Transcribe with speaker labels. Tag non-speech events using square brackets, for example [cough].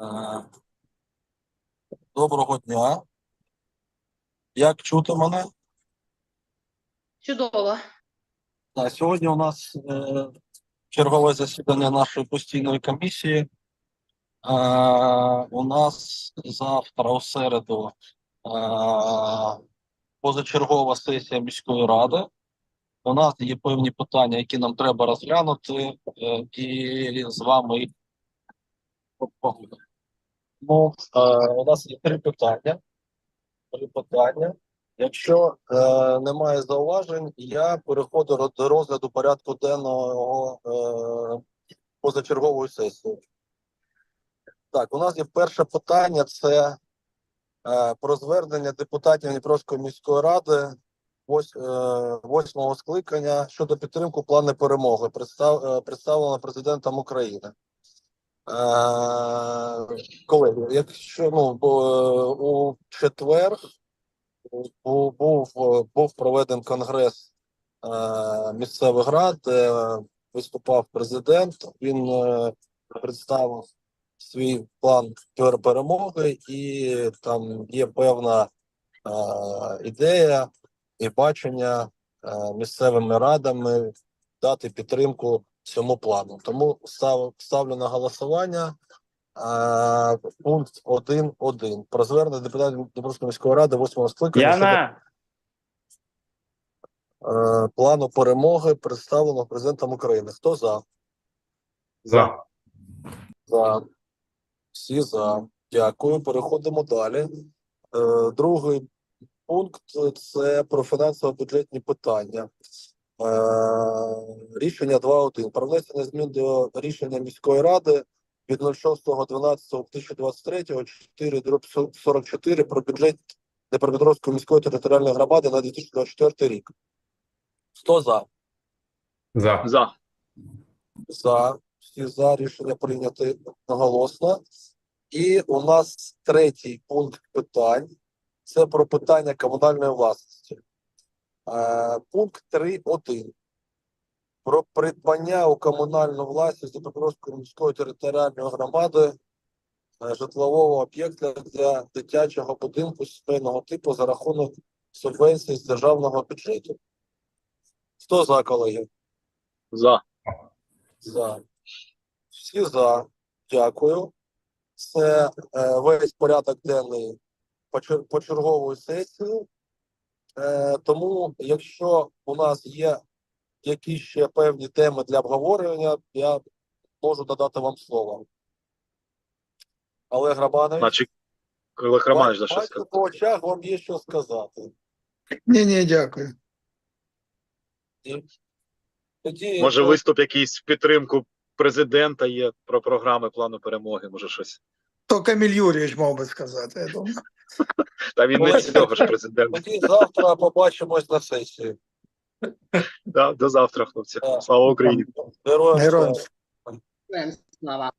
Speaker 1: Е, Доброго дня. Як чути мене?
Speaker 2: Чудово.
Speaker 1: Так, сьогодні у нас е, чергове засідання нашої постійної комісії. Е, у нас завтра у середу е, позачергова сесія міської ради. У нас є певні питання, які нам треба розглянути, е, і з вами їх. Ну, е, у нас є три питання. Три питання. Якщо е, немає зауважень, я переходжу до розгляду порядку денного е, позачергової сесії. Так, у нас є перше питання: це е, про звернення депутатів Дніпровської міської ради е, восьмого скликання щодо підтримки плану перемоги, представ, е, представлено президентом України. Е, колеги, якщо ну е, у четвер був, був, проведений конгрес е, місцевих рад, де виступав президент. Він представив свій план пер- перемоги, і там є певна ідея і бачення місцевими радами дати підтримку цьому плану. Тому став, ставлю на голосування. е, Пункт 1.1 про звернення депутатів Дніпровської міської ради 8 скликання щодо е, плану перемоги, представленого президентом України. Хто за?
Speaker 3: за.
Speaker 1: За. Всі за. Дякую. Переходимо далі. Е, другий пункт це про фінансово-бюджетні питання. Е, рішення 2.1. Про внесення змін до рішення міської ради від 06.12.2023 4 44 про бюджет Дніпропетровської міської територіальної громади на 2024 рік. Хто за?
Speaker 3: За.
Speaker 4: За.
Speaker 1: За. Всі за рішення прийняти наголосно. І у нас третій пункт питань. Це про питання комунальної власності. Е, пункт 3.1. Про придбання у комунальну власність Дніпропетровської міської територіальної громади е, житлового об'єкта для дитячого будинку сімейного типу за рахунок субвенцій з державного бюджету. Хто за, колеги?
Speaker 4: За.
Speaker 1: За. Всі за. Дякую. Це е, весь порядок денний почер- почергової сесії. Е, тому, якщо у нас є якісь ще певні теми для обговорення, я можу надати вам слово. Олег Романович,
Speaker 4: Значить, Олег Романович, за що
Speaker 1: бачу
Speaker 4: сказати?
Speaker 1: по очах вам є що сказати.
Speaker 5: Ні, ні, дякую.
Speaker 1: Тоді,
Speaker 4: Може,
Speaker 1: е,
Speaker 4: виступ якийсь в підтримку президента є про програми плану перемоги, може щось.
Speaker 5: То Каміль Юрійович мав би сказати, я думаю. [laughs]
Speaker 4: Та він не цього ж президент.
Speaker 1: тоді завтра побачимось на сесії.
Speaker 4: Да, до завтра, хлопці. Слава Україні.
Speaker 1: Героям.
Speaker 2: Слава.